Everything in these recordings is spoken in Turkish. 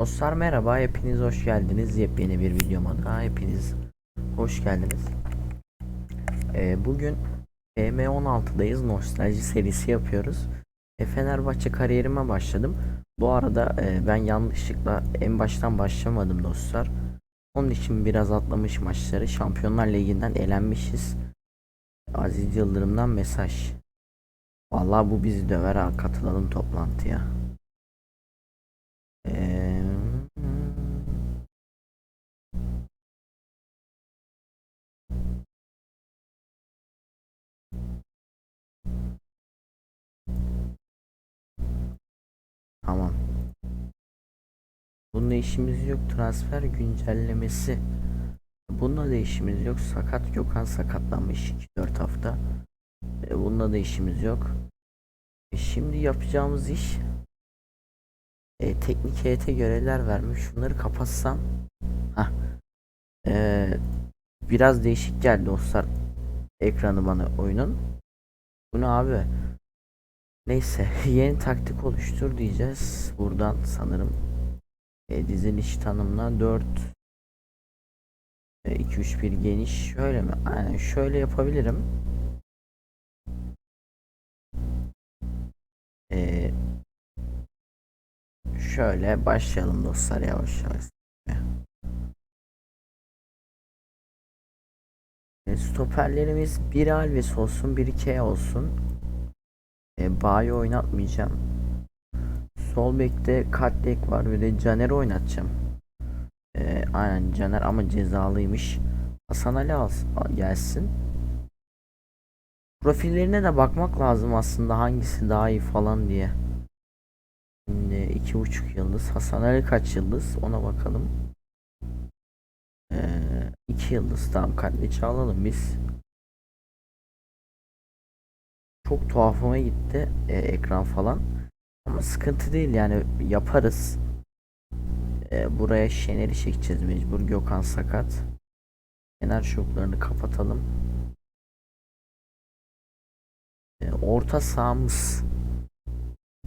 Dostlar merhaba, hepiniz hoş geldiniz. Yepyeni bir videoma daha hepiniz hoş geldiniz. Ee, bugün PM16'dayız. Nostalji serisi yapıyoruz. E, Fenerbahçe kariyerime başladım. Bu arada e, ben yanlışlıkla en baştan başlamadım dostlar. Onun için biraz atlamış maçları. Şampiyonlar Ligi'nden elenmişiz. Aziz Yıldırım'dan mesaj. Vallahi bu bizi döver ha katılalım toplantıya. Eee, Tamam. Bununla işimiz yok. Transfer güncellemesi. Bununla da işimiz yok. Sakat Gökhan sakatlanmış 2-4 hafta. E, bununla da işimiz yok. E, şimdi yapacağımız iş e, teknik heyete görevler vermiş. Şunları kapatsam. Hah. E, biraz değişik geldi dostlar. Ekranı bana oyunun. Bu ne abi? Neyse yeni taktik oluştur diyeceğiz. Buradan sanırım e, diziliş tanımla 4 e, 2 3 1 geniş şöyle mi? Aynen şöyle yapabilirim. E, şöyle başlayalım dostlar yavaş yavaş. E, stoperlerimiz bir Alves olsun, bir K olsun. E, Bayi oynatmayacağım. Sol bekte Katlek var ve de Caner'i oynatacağım. E, aynen Caner ama cezalıymış. Hasan Ali alsın, gelsin. Profillerine de bakmak lazım aslında hangisi daha iyi falan diye. Şimdi iki buçuk yıldız. Hasan Ali kaç yıldız? Ona bakalım. Ee, iki yıldız. Tamam Katliç'i alalım biz. Çok tuhafıma gitti e, ekran falan. Ama sıkıntı değil yani yaparız. E, buraya Şener'i çekeceğiz mecbur. Gökhan sakat. Kenar şoklarını kapatalım. E, orta sahamız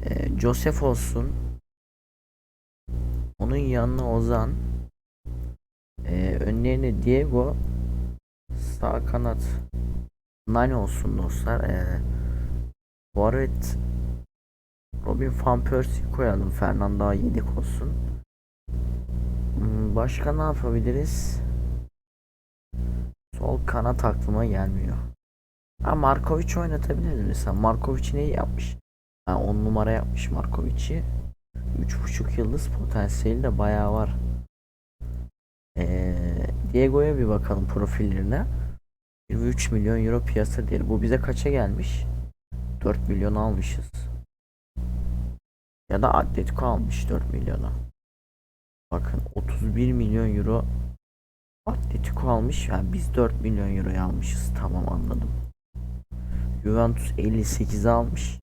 e, Joseph olsun. Onun yanına Ozan. E, önlerine Diego. Sağ kanat Nani olsun dostlar. E, Forvet Robin Van Persie koyalım. Fernando yedek olsun. Hmm, Başka ne yapabiliriz? Sol kanat aklıma gelmiyor. Ha Markovic oynatabiliriz mesela. Markovic neyi yapmış? Ha 10 numara yapmış Markovic'i. 3.5 yıldız potansiyeli de bayağı var. Ee, Diego'ya bir bakalım profillerine. 23 milyon euro piyasa değeri. Bu bize kaça gelmiş? 4 milyon almışız. Ya da Atletico almış 4 milyona. Bakın 31 milyon euro Atletico almış. Yani biz 4 milyon euro almışız. Tamam anladım. Juventus 58 almış.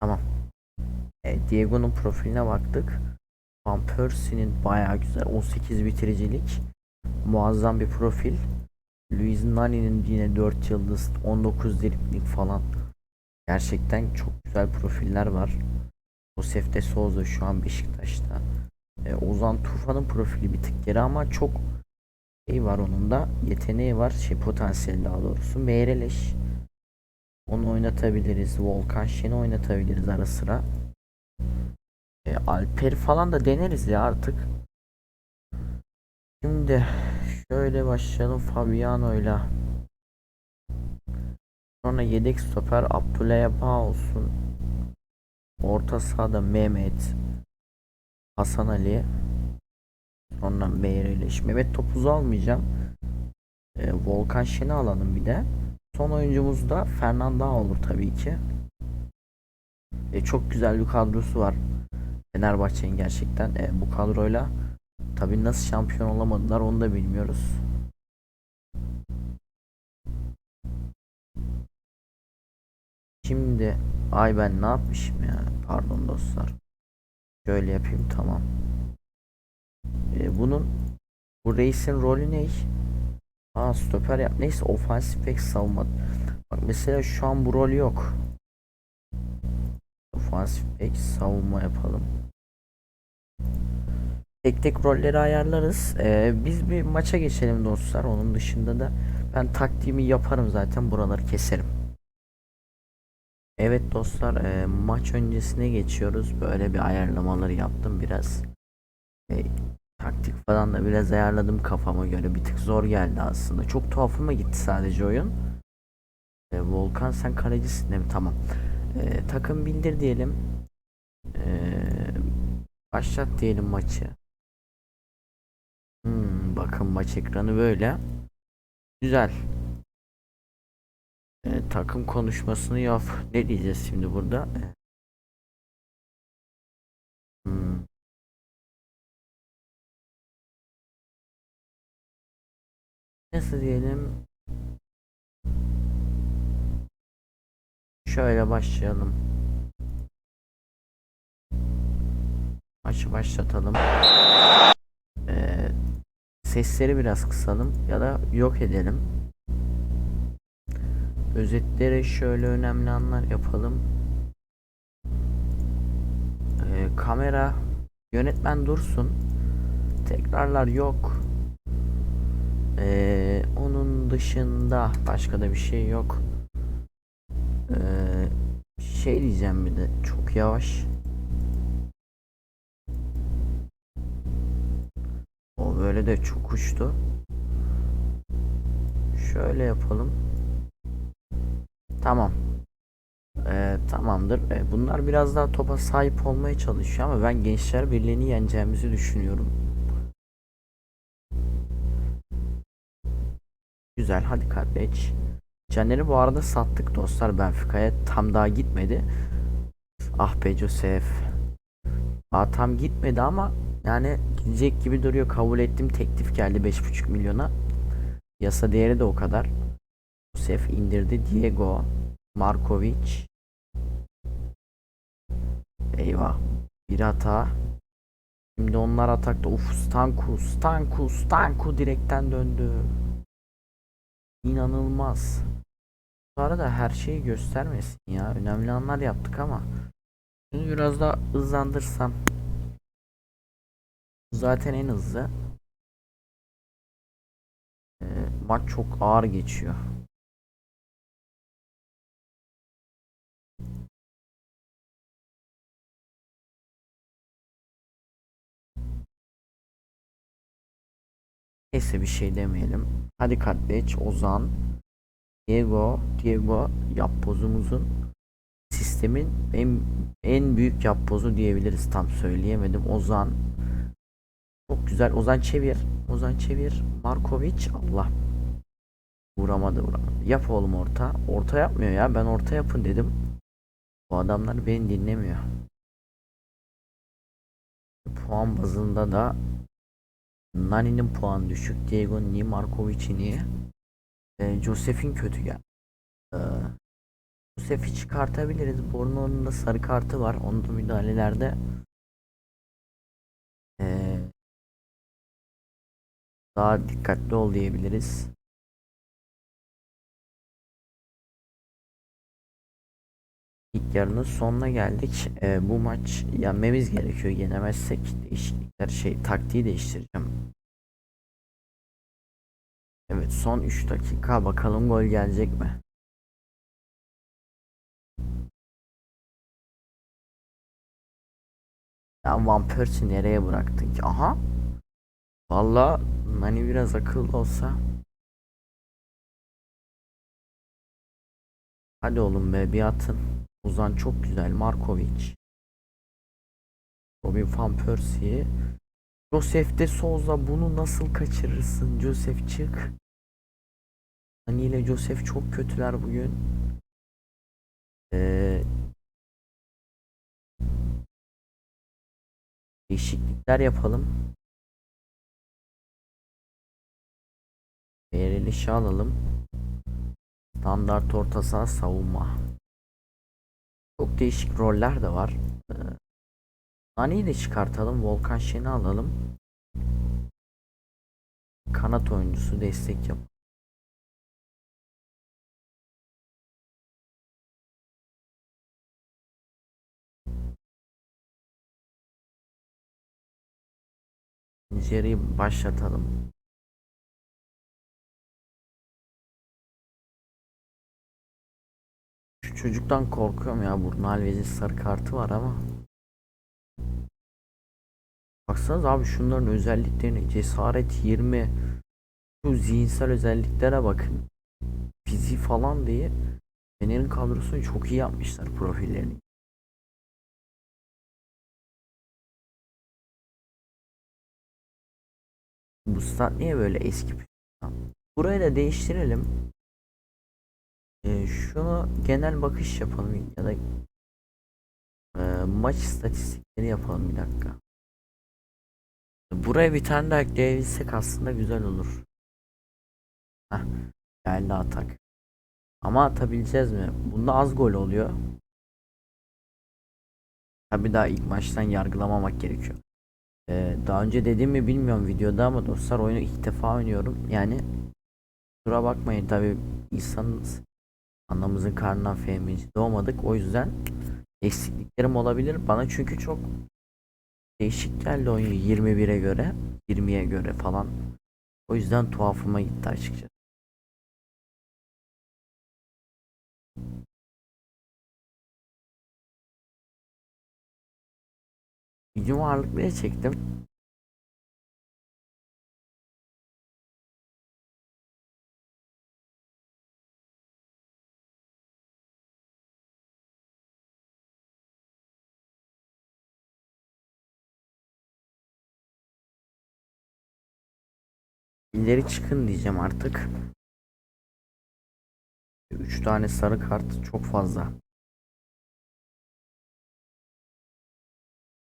Tamam. E, Diego'nun profiline baktık. Van Persie'nin bayağı güzel 18 bitiricilik. Muazzam bir profil. Luis Nani'nin yine 4 yıldız 19 dribling falan. Gerçekten çok güzel profiller var. Josef de Souza şu an Beşiktaş'ta. E, Ozan Tufan'ın profili bir tık geri ama çok şey var onun da yeteneği var şey potansiyeli daha doğrusu Meyreleş onu oynatabiliriz Volkan Şen'i oynatabiliriz ara sıra e, Alper falan da deneriz ya artık şimdi şöyle başlayalım Fabiano'yla sonra yedek stoper Abdülay Bağ olsun orta sahada Mehmet Hasan Ali Sonra Meyreleş. Mehmet Topuz'u almayacağım. Ee, Volkan Şen'i alalım bir de. Son oyuncumuz da Fernando olur tabii ki. E, çok güzel bir kadrosu var. Fenerbahçe'nin gerçekten. E, bu kadroyla tabii nasıl şampiyon olamadılar onu da bilmiyoruz. Şimdi ay ben ne yapmışım ya? Pardon dostlar. Şöyle yapayım tamam. E, bunun bu reisin rolü ne? Aa stoper yap. Neyse ofansif bek savunma. Bak mesela şu an bu rol yok. Ofansif bek savunma yapalım. tek tek rolleri ayarlarız. Ee, biz bir maça geçelim dostlar. Onun dışında da ben taktiğimi yaparım zaten buraları keserim. Evet dostlar e, maç öncesine geçiyoruz. Böyle bir ayarlamaları yaptım biraz. E, taktik falan da biraz ayarladım kafama göre. Bir tık zor geldi aslında. Çok tuhafıma gitti sadece oyun. E, Volkan sen kalecisin değil mi? Tamam. E, takım bildir diyelim. E, başlat diyelim maçı. Hmm, bakın maç ekranı böyle. Güzel. E, takım konuşmasını yap. Ne diyeceğiz şimdi burada? Hmm. Nasıl diyelim? Şöyle başlayalım. Maçı başlatalım. Ee, sesleri biraz kısalım ya da yok edelim. Özetlere şöyle önemli anlar yapalım. Ee, kamera yönetmen dursun. Tekrarlar yok. Ee, onun dışında başka da bir şey yok. Ee, şey diyeceğim bir de çok yavaş. O böyle de çok uçtu. Şöyle yapalım. Tamam. Ee, tamamdır. Ee, bunlar biraz daha topa sahip olmaya çalışıyor ama ben Gençler Birliği'ni yeneceğimizi düşünüyorum. Güzel hadi kardeş. Caner'i bu arada sattık dostlar Benfica'ya. Tam daha gitmedi. Ah be Joseph. Aa, tam gitmedi ama yani gidecek gibi duruyor. Kabul ettim. Teklif geldi 5,5 milyona. Yasa değeri de o kadar. Joseph indirdi. Diego. Markovic. Eyvah. Bir hata. Şimdi onlar atakta. Uf Stanku. Stanku. Stanku direkten döndü. İnanılmaz. Bu arada her şeyi göstermesin ya. Önemli anlar yaptık ama. Bunu biraz da hızlandırsam. Zaten en hızlı. Ee, maç çok ağır geçiyor. Neyse bir şey demeyelim. Hadi kardeş Ozan. Diego, Diego yapbozumuzun sistemin en, en büyük yapbozu diyebiliriz tam söyleyemedim. Ozan çok güzel. Ozan çevir. Ozan çevir. Markovic Allah. Vuramadı vuramadı. Yap oğlum orta. Orta yapmıyor ya. Ben orta yapın dedim. Bu adamlar beni dinlemiyor. Puan bazında da Nani'nin puanı düşük. Diego ni Markovic'in iyi. E, Joseph'in kötü gel. E, Joseph'i çıkartabiliriz. Borno'nun da sarı kartı var. Onun da müdahalelerde e, daha dikkatli ol diyebiliriz. İlk yarının sonuna geldik. E, bu maç yenmemiz gerekiyor. Yenemezsek değişiklikler şey taktiği değiştireceğim. Evet son 3 dakika bakalım gol gelecek mi? Ya Van Persie nereye bıraktın ki? Aha. Valla hani biraz akıllı olsa. Hadi oğlum be bir atın. Uzan çok güzel. Markovic. Robin Van Persie. Joseph de Souza bunu nasıl kaçırırsın? Joseph çık. Hani ile Joseph çok kötüler bugün. Ee, değişiklikler yapalım. Verilişi alalım. Standart orta saha savunma. Çok değişik roller de var. Ee, Nani'yi de çıkartalım. Volkan Şen'i alalım. Kanat oyuncusu destek yap. Yarıyı başlatalım. Çocuktan korkuyorum ya. Bruno Alves'in sarı kartı var ama. Baksanıza abi şunların özelliklerini cesaret 20 şu zihinsel özelliklere bakın. Fiziği falan diye Fener'in kadrosunu çok iyi yapmışlar profillerini. Bu stat niye böyle eski? Burayı da değiştirelim. Ee, şunu genel bakış yapalım ya da e, maç istatistikleri yapalım bir dakika. Buraya bir tane daha ekleyebilsek aslında güzel olur. Heh, geldi atak. Ama atabileceğiz mi? Bunda az gol oluyor. Tabi daha ilk maçtan yargılamamak gerekiyor. Ee, daha önce dediğim mi bilmiyorum videoda ama dostlar oyunu ilk defa oynuyorum. Yani kusura bakmayın tabi insanız. Anamızın karnından fehmici doğmadık. O yüzden eksikliklerim olabilir. Bana çünkü çok değişik geldi oyun 21'e göre. 20'ye göre falan. O yüzden tuhafıma gitti açıkçası. Hücum ağırlık bile çektim. İleri çıkın diyeceğim artık. 3 tane sarı kart çok fazla.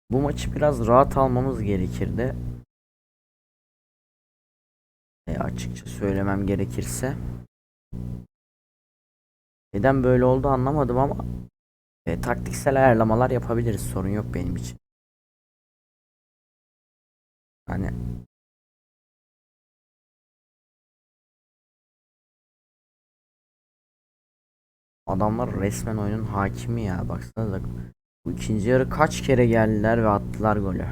Bu maçı biraz rahat almamız gerekirdi. E, açıkça söylemem gerekirse. Neden böyle oldu anlamadım ama e, taktiksel ayarlamalar yapabiliriz. Sorun yok benim için. Hani adamlar resmen oyunun hakimi ya. Baksanıza bu ikinci yarı kaç kere geldiler ve attılar golü.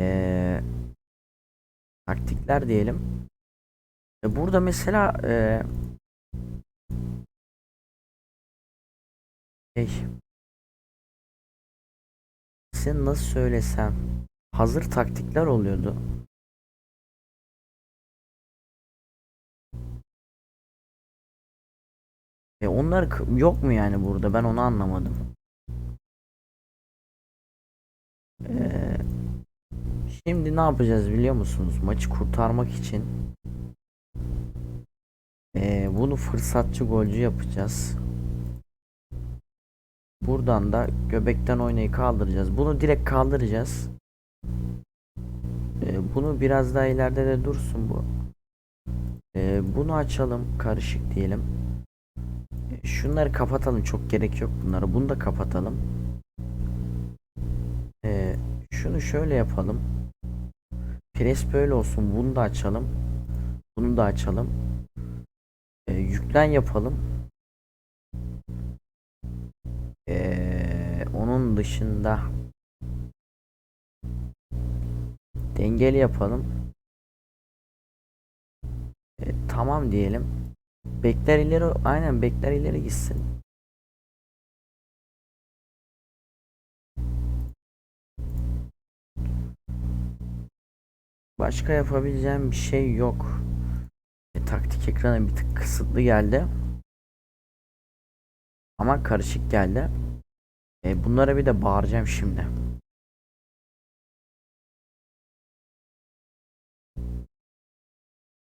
Ee, taktikler diyelim. E burada mesela e, şey sen nasıl söylesem hazır taktikler oluyordu. E onlar yok mu yani burada? Ben onu anlamadım. Ee, şimdi ne yapacağız biliyor musunuz? Maçı kurtarmak için ee, bunu fırsatçı golcü yapacağız. Buradan da göbekten oynayı kaldıracağız. Bunu direkt kaldıracağız. Ee, bunu biraz daha ileride de dursun bu. Ee, bunu açalım. Karışık diyelim. Şunları kapatalım. Çok gerek yok bunlara. Bunu da kapatalım. Ee, şunu şöyle yapalım. Pres böyle olsun. Bunu da açalım. Bunu da açalım. Ee, yüklen yapalım. Ee, onun dışında dengeli yapalım. Ee, tamam diyelim. Bekler ileri aynen bekler ileri gitsin. Başka yapabileceğim bir şey yok. E, taktik ekranı bir tık kısıtlı geldi. Ama karışık geldi. E, bunlara bir de bağıracağım şimdi.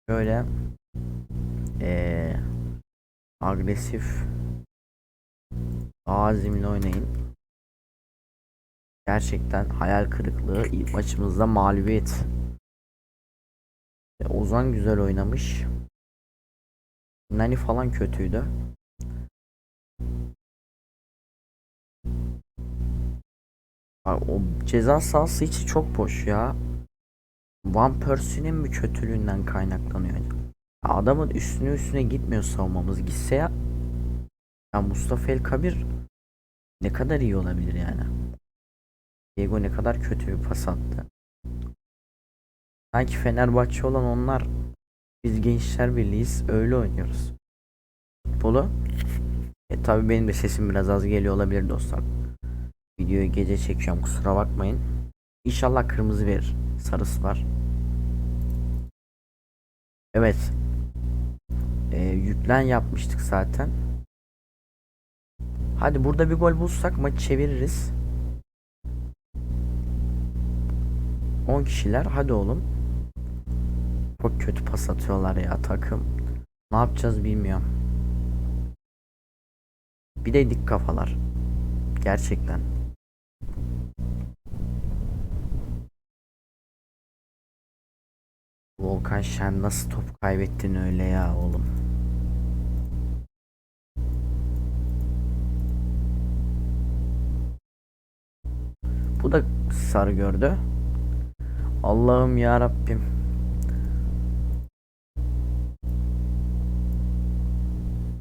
Böyle ee, agresif azimli oynayın. Gerçekten hayal kırıklığı ilk maçımızda mağlubiyet. E, Ozan güzel oynamış. Nani falan kötüydü. O ceza sahası içi çok boş ya. Van Persie'nin mi kötülüğünden kaynaklanıyor acaba? Adamın üstüne üstüne gitmiyor savunmamız. Gitse ya, ya Mustafa El Kabir ne kadar iyi olabilir yani. Diego ne kadar kötü bir pas attı. Sanki Fenerbahçe olan onlar biz Gençler Birliği'yiz öyle oynuyoruz. Futbolu. E tabi benim de sesim biraz az geliyor olabilir dostlar. Videoyu gece çekiyorum kusura bakmayın. İnşallah kırmızı verir. Sarısı var. Evet. E, yüklen yapmıştık zaten. Hadi burada bir gol bulsak maçı çeviririz. 10 kişiler hadi oğlum. Çok kötü pas atıyorlar ya takım. Ne yapacağız bilmiyorum. Bir de dik kafalar. Gerçekten. Volkan Şen nasıl top kaybettin öyle ya oğlum. Bu da sarı gördü. Allah'ım ya Rabbim.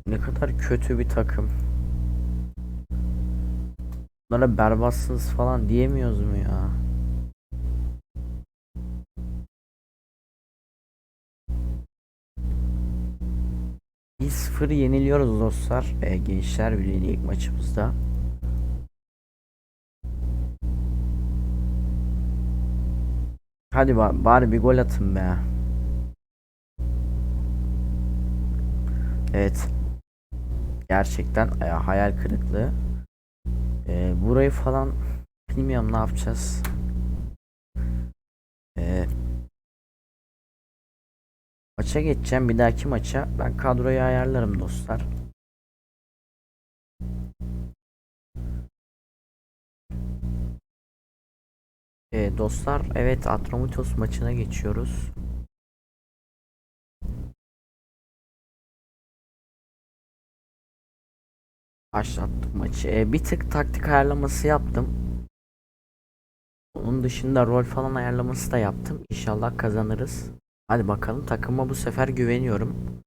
Ne kadar kötü bir takım. Bunlara berbatsınız falan diyemiyoruz mu ya? Bir sıfır yeniliyoruz dostlar. E, Gençler Birliği ilk maçımızda. Hadi ba- bari bir gol atın be. Evet. Gerçekten e, hayal kırıklığı. E, burayı falan bilmiyorum ne yapacağız. Maça geçeceğim. Bir dahaki maça ben kadroyu ayarlarım dostlar. E, dostlar evet Atromitos maçına geçiyoruz. Başlattım maçı. E, bir tık taktik ayarlaması yaptım. Onun dışında rol falan ayarlaması da yaptım. İnşallah kazanırız. Hadi bakalım takıma bu sefer güveniyorum.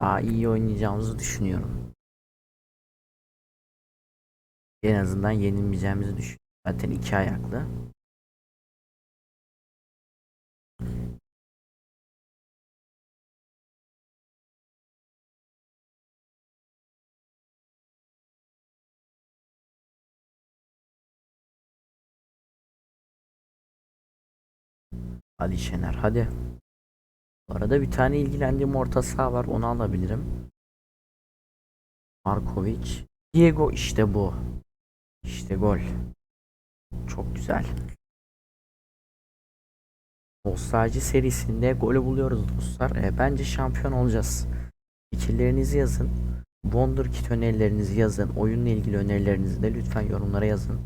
Daha iyi oynayacağımızı düşünüyorum. En azından yenilmeyeceğimizi düşünüyorum. Zaten iki ayaklı. Hadi Şener hadi. Bu arada bir tane ilgilendiğim orta saha var onu alabilirim. Markovic. Diego işte bu. İşte gol. Çok güzel. Nostalji serisinde golü buluyoruz dostlar. E, bence şampiyon olacağız. Fikirlerinizi yazın. Wonderkid önerilerinizi yazın. Oyunla ilgili önerilerinizi de lütfen yorumlara yazın.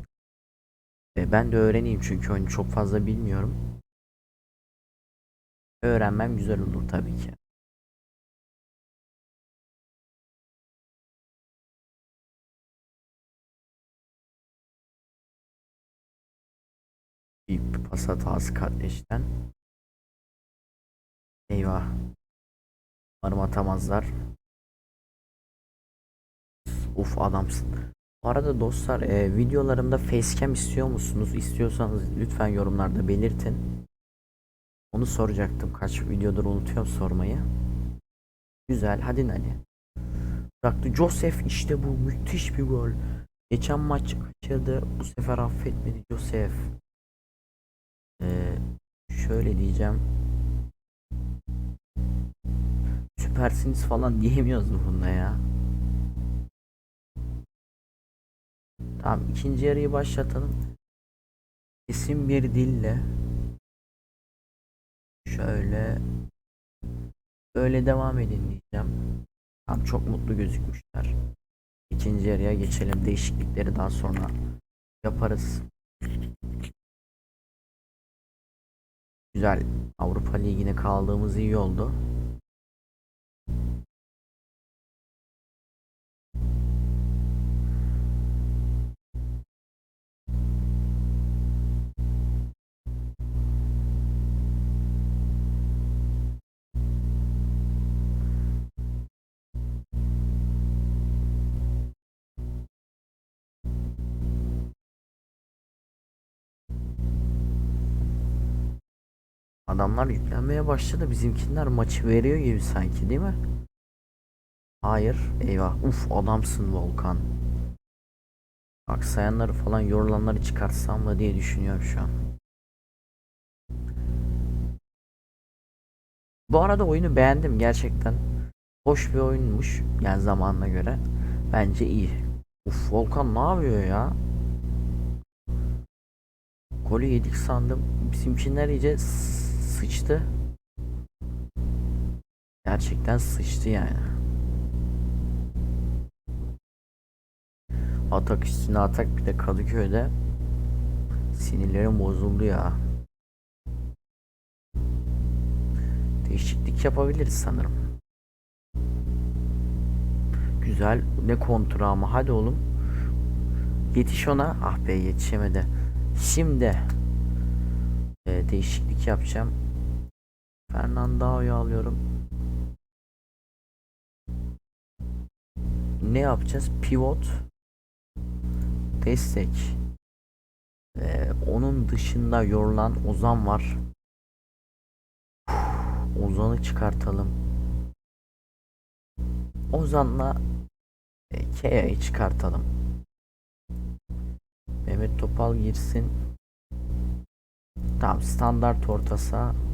E, ben de öğreneyim çünkü oyunu çok fazla bilmiyorum. Öğrenmem güzel olur tabii ki. Bir pas hatası kardeşten. Eyvah. Umarım atamazlar. Uf adamsın. Bu arada dostlar e, videolarımda facecam istiyor musunuz? İstiyorsanız lütfen yorumlarda belirtin. Onu soracaktım. Kaç videodur unutuyorum sormayı. Güzel. Hadi Nani. Bıraktı. Joseph işte bu. Müthiş bir gol. Geçen maç kaçırdı. Bu sefer affetmedi Joseph. Ee, şöyle diyeceğim. Süpersiniz falan diyemiyoruz bunda ya. Tamam ikinci yarıyı başlatalım. Kesin bir dille şöyle böyle devam edin diyeceğim. Tam çok mutlu gözükmüşler. İkinci yarıya geçelim. Değişiklikleri daha sonra yaparız. Güzel. Avrupa Ligi'ne kaldığımız iyi oldu. Adamlar yüklenmeye başladı. Bizimkiler maçı veriyor gibi sanki değil mi? Hayır. Eyvah. Uf adamsın Volkan. Aksayanları falan yorulanları çıkartsam mı diye düşünüyorum şu an. Bu arada oyunu beğendim gerçekten. Hoş bir oyunmuş yani zamanına göre. Bence iyi. Uf Volkan ne yapıyor ya? Golü yedik sandım. Bizimkiler iyice sıçtı. Gerçekten sıçtı yani. Atak üstüne atak bir de Kadıköy'de. Sinirlerim bozuldu ya. Değişiklik yapabiliriz sanırım. Güzel. Ne kontra ama hadi oğlum. Yetiş ona. Ah be yetişemedi. Şimdi e, değişiklik yapacağım. Fernando'yu alıyorum. Ne yapacağız? Pivot destek. E, onun dışında yorulan Ozan var. Ozan'ı çıkartalım. Ozan'la e, Kea'yı çıkartalım. Mehmet Topal girsin. Tamam standart orta saha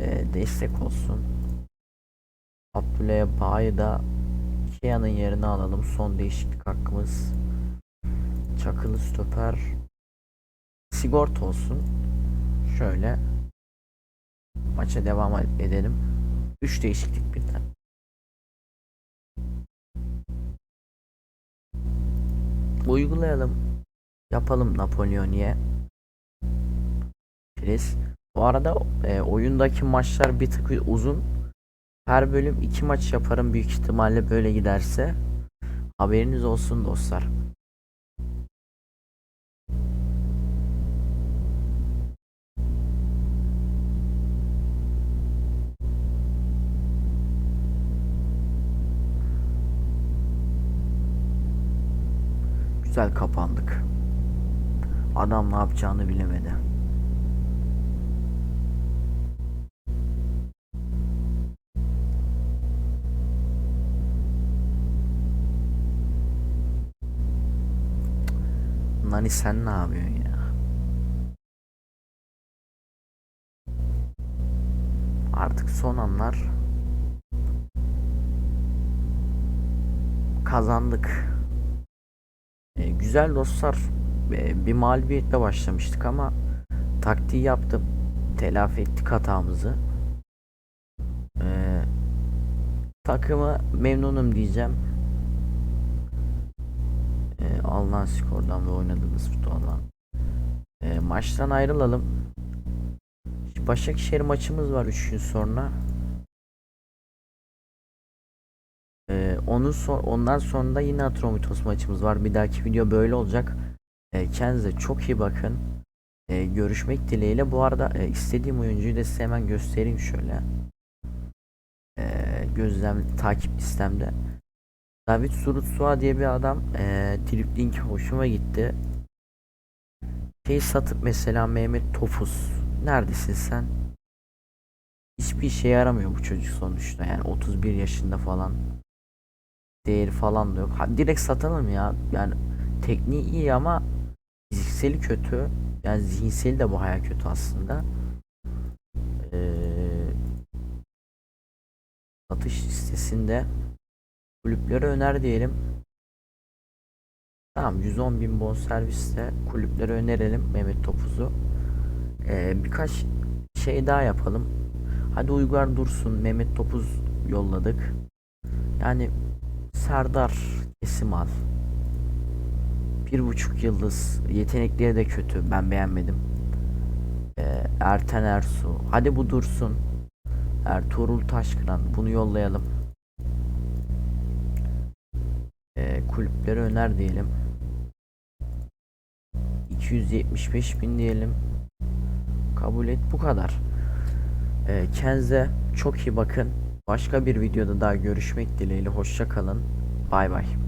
e, destek olsun. Abdülay Bağ'ı da Kea'nın yerine alalım. Son değişiklik hakkımız. Çakılı stoper sigorta olsun. Şöyle maça devam edelim. 3 değişiklik birden. Uygulayalım. Yapalım Napolyon'ye. Pres. Bu arada e, oyundaki maçlar bir tık uzun. Her bölüm iki maç yaparım büyük ihtimalle böyle giderse. Haberiniz olsun dostlar. Güzel kapandık. Adam ne yapacağını bilemedi. Nani sen ne yapıyorsun ya? Artık son anlar kazandık. E, güzel dostlar. E, bir mağlubiyetle başlamıştık ama taktiği yaptım. Telafi ettik hatamızı. E, takımı memnunum diyeceğim. E, alınan skordan ve oynadığımız futboldan. E, maçtan ayrılalım. Başakşehir maçımız var 3 gün sonra. Ee, onun son, ondan sonra da yine Atromitos maçımız var. Bir dahaki video böyle olacak. Ee, kendinize çok iyi bakın. Ee, görüşmek dileğiyle. Bu arada e, istediğim oyuncuyu da size hemen göstereyim şöyle. Ee, gözlem takip listemde. David Surutsua diye bir adam. E, dribling hoşuma gitti. Şey satıp mesela Mehmet Tofus. Neredesin sen? Hiçbir işe yaramıyor bu çocuk sonuçta. Yani 31 yaşında falan değeri falan da yok. Ha, direkt satalım ya. Yani tekniği iyi ama fizikseli kötü. Yani zihinseli de bu hayal kötü aslında. Ee, satış listesinde kulüplere öner diyelim. Tamam 110 bin bon serviste kulüplere önerelim Mehmet Topuz'u. Ee, birkaç şey daha yapalım. Hadi Uygar Dursun, Mehmet Topuz yolladık. Yani Serdar kesim al. Bir buçuk yıldız. Yetenekleri de kötü. Ben beğenmedim. Ee, Erten Ersu. Hadi bu dursun. Ertuğrul Taşkıran. Bunu yollayalım. Ee, kulüpleri öner diyelim. 275 bin diyelim. Kabul et bu kadar. Ee, kendinize çok iyi bakın. Başka bir videoda daha görüşmek dileğiyle. Hoşça kalın. Bay bay.